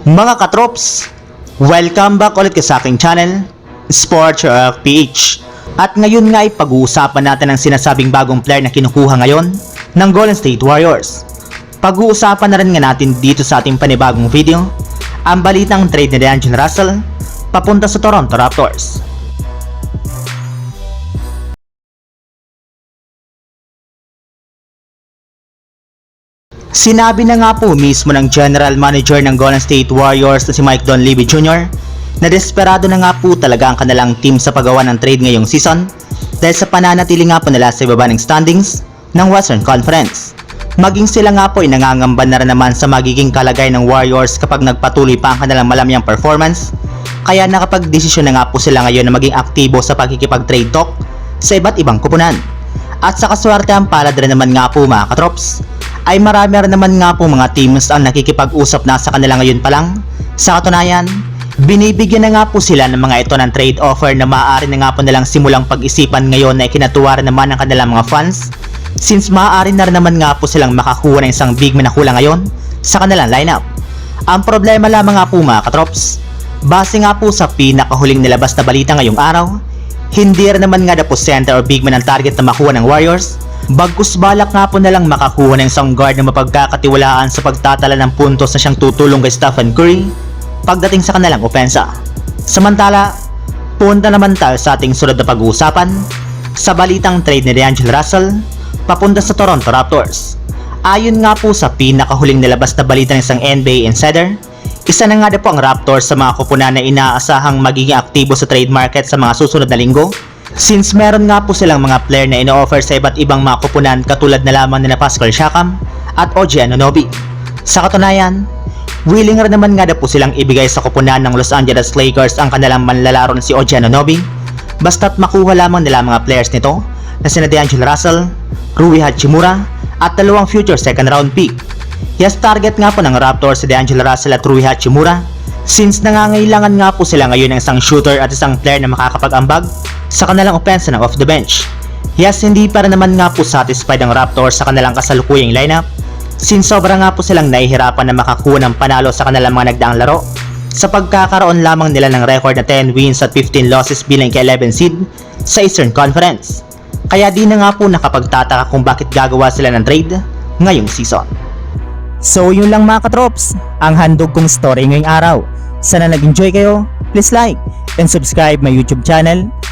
Mga katrops, welcome back ulit sa aking channel, Sports of PH. At ngayon nga ay pag-uusapan natin ang sinasabing bagong player na kinukuha ngayon ng Golden State Warriors. Pag-uusapan na rin nga natin dito sa ating panibagong video, ang balitang trade ni DeAngelo Russell papunta sa Toronto Raptors. Sinabi na nga po mismo ng General Manager ng Golden State Warriors na si Mike Donlevy Jr. na desperado na nga po talaga ang kanilang team sa paggawa ng trade ngayong season dahil sa pananatili nga po nila sa ibaba ng standings ng Western Conference. Maging sila nga po ay nangangamba na rin naman sa magiging kalagay ng Warriors kapag nagpatuloy pa ang kanilang malamyang performance kaya nakapag-desisyon na nga po sila ngayon na maging aktibo sa pagkikipag-trade talk sa iba't ibang kupunan. At sa kaswerte ang palad rin naman nga po mga katrops, ay marami rin naman nga po mga teams ang nakikipag-usap na sa kanila ngayon pa lang. Sa katunayan, binibigyan na nga po sila ng mga ito ng trade offer na maaari na nga po nilang simulang pag-isipan ngayon na ikinatuwa rin naman ng kanilang mga fans since maaari na rin naman nga po silang makakuha ng isang big man na kulang ngayon sa kanilang lineup. Ang problema lamang nga po mga katrops, base nga po sa pinakahuling nilabas na balita ngayong araw, hindi rin naman nga na po center or big man ang target na makuha ng Warriors, bagkus balak nga po nalang makakuha ng isang guard na mapagkakatiwalaan sa pagtatala ng puntos na siyang tutulong kay Stephen Curry pagdating sa kanilang opensa. Samantala, punta naman tayo sa ating sunod na pag-uusapan sa balitang trade ni DeAngelo Russell papunta sa Toronto Raptors. Ayon nga po sa pinakahuling nilabas na balita ng isang NBA insider, isa na nga na po ang Raptors sa mga kupunan na inaasahang magiging aktibo sa trade market sa mga susunod na linggo since meron nga po silang mga player na ino-offer sa iba't ibang mga kupunan katulad na lamang nila Pascal Siakam at OG Anunoby. Sa katunayan, willing rin naman nga na po silang ibigay sa kupunan ng Los Angeles Lakers ang kanilang manlalaro na si OG Anunoby basta't makuha lamang nila mga players nito na sina DeAngelo Russell, Rui Hachimura at dalawang future second round pick. Yes, target nga po ng Raptors si DeAngelo Russell at Rui Hachimura since nangangailangan nga po sila ngayon ng isang shooter at isang player na makakapag-ambag sa kanilang offense na off the bench. Yes, hindi para naman nga po satisfied ang Raptors sa kanilang kasalukuyang lineup since sobra nga po silang nahihirapan na makakuha ng panalo sa kanilang mga nagdaang laro sa pagkakaroon lamang nila ng record na 10 wins at 15 losses bilang ka-11 seed sa Eastern Conference. Kaya di na nga po nakapagtataka kung bakit gagawa sila ng trade ngayong season. So yun lang mga katrops, ang handog kong story ngayong araw. Sana nag-enjoy kayo, please like and subscribe my YouTube channel,